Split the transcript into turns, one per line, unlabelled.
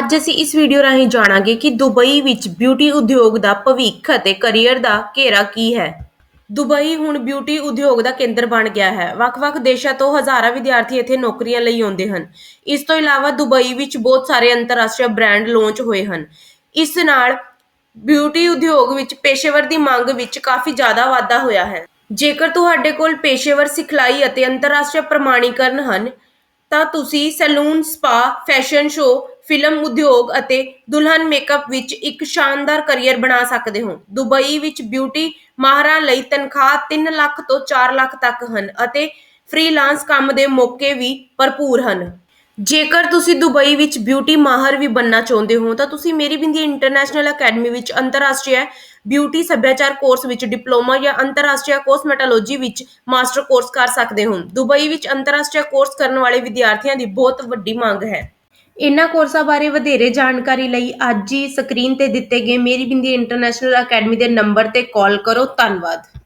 ਅੱਜ ਅਸੀਂ ਇਸ ਵੀਡੀਓ ਰਾਹੀਂ ਜਾਣਾਂਗੇ ਕਿ ਦੁਬਈ ਵਿੱਚ ਬਿਊਟੀ ਉਦਯੋਗ ਦਾ ਭਵਿੱਖ ਅਤੇ ਕੈਰੀਅਰ ਦਾ ਘੇਰਾ ਕੀ ਹੈ। ਦੁਬਈ ਹੁਣ ਬਿਊਟੀ ਉਦਯੋਗ ਦਾ ਕੇਂਦਰ ਬਣ ਗਿਆ ਹੈ। ਵੱਖ-ਵੱਖ ਦੇਸ਼ਾਂ ਤੋਂ ਹਜ਼ਾਰਾਂ ਵਿਦਿਆਰਥੀ ਇੱਥੇ ਨੌਕਰੀਆਂ ਲਈ ਆਉਂਦੇ ਹਨ। ਇਸ ਤੋਂ ਇਲਾਵਾ ਦੁਬਈ ਵਿੱਚ ਬਹੁਤ ਸਾਰੇ ਅੰਤਰਰਾਸ਼ਟਰੀ ਬ੍ਰਾਂਡ ਲਾਂਚ ਹੋਏ ਹਨ। ਇਸ ਨਾਲ ਬਿਊਟੀ ਉਦਯੋਗ ਵਿੱਚ ਪੇਸ਼ੇਵਰ ਦੀ ਮੰਗ ਵਿੱਚ ਕਾਫੀ ਜ਼ਿਆਦਾ ਵਾਧਾ ਹੋਇਆ ਹੈ। ਜੇਕਰ ਤੁਹਾਡੇ ਕੋਲ ਪੇਸ਼ੇਵਰ ਸਿਖਲਾਈ ਅਤੇ ਅੰਤਰਰਾਸ਼ਟਰੀ ਪ੍ਰਮਾਣੀਕਰਨ ਹਨ ਤਾਂ ਤੁਸੀਂ salon, spa, fashion show, film ਉਦਯੋਗ ਅਤੇ ਦੁਲਹਨ ਮੇਕਅਪ ਵਿੱਚ ਇੱਕ ਸ਼ਾਨਦਾਰ ਕੈਰੀਅਰ ਬਣਾ ਸਕਦੇ ਹੋ। ਦੁਬਈ ਵਿੱਚ ਬਿਊਟੀ ਮਾਹਰਾਂ ਲਈ ਤਨਖਾਹ 3 ਲੱਖ ਤੋਂ 4 ਲੱਖ ਤੱਕ ਹਨ ਅਤੇ ਫ੍ਰੀਲਾਂਸ ਕੰਮ ਦੇ ਮੌਕੇ ਵੀ ਭਰਪੂਰ ਹਨ। ਜੇਕਰ ਤੁਸੀਂ ਦੁਬਈ ਵਿੱਚ ਬਿਊਟੀ ਮਾਹਰ ਵੀ ਬੰਨਣਾ ਚਾਹੁੰਦੇ ਹੋ, ਤਾਂ ਤੁਸੀਂ ਮੇਰੀ ਬਿੰਦੀ ਇੰਟਰਨੈਸ਼ਨਲ ਅਕੈਡਮੀ ਵਿੱਚ ਅੰਤਰਰਾਸ਼ਟਰੀ ਬਿਊਟੀ ਸੱਭਿਆਚਾਰ ਕੋਰਸ ਵਿੱਚ ਡਿਪਲੋਮਾ ਜਾਂ ਅੰਤਰਰਾਸ਼ਟਰੀ ਕੋਸਮੈਟੋਲੋਜੀ ਵਿੱਚ ਮਾਸਟਰ ਕੋਰਸ ਕਰ ਸਕਦੇ ਹੋ। ਦੁਬਈ ਵਿੱਚ ਅੰਤਰਰਾਸ਼ਟਰੀ ਕੋਰਸ ਕਰਨ ਵਾਲੇ ਵਿਦਿਆਰਥੀਆਂ ਦੀ ਬਹੁਤ ਵੱਡੀ ਮੰਗ ਹੈ। ਇਹਨਾਂ ਕੋਰਸਾਂ ਬਾਰੇ ਵਧੇਰੇ ਜਾਣਕਾਰੀ ਲਈ ਅੱਜ ਹੀ ਸਕਰੀਨ ਤੇ ਦਿੱਤੇ ਗਏ ਮੇਰੀ ਬਿੰਦੀ ਇੰਟਰਨੈਸ਼ਨਲ ਅਕੈਡਮੀ ਦੇ ਨੰਬਰ ਤੇ ਕਾਲ ਕਰੋ। ਧੰਨਵਾਦ।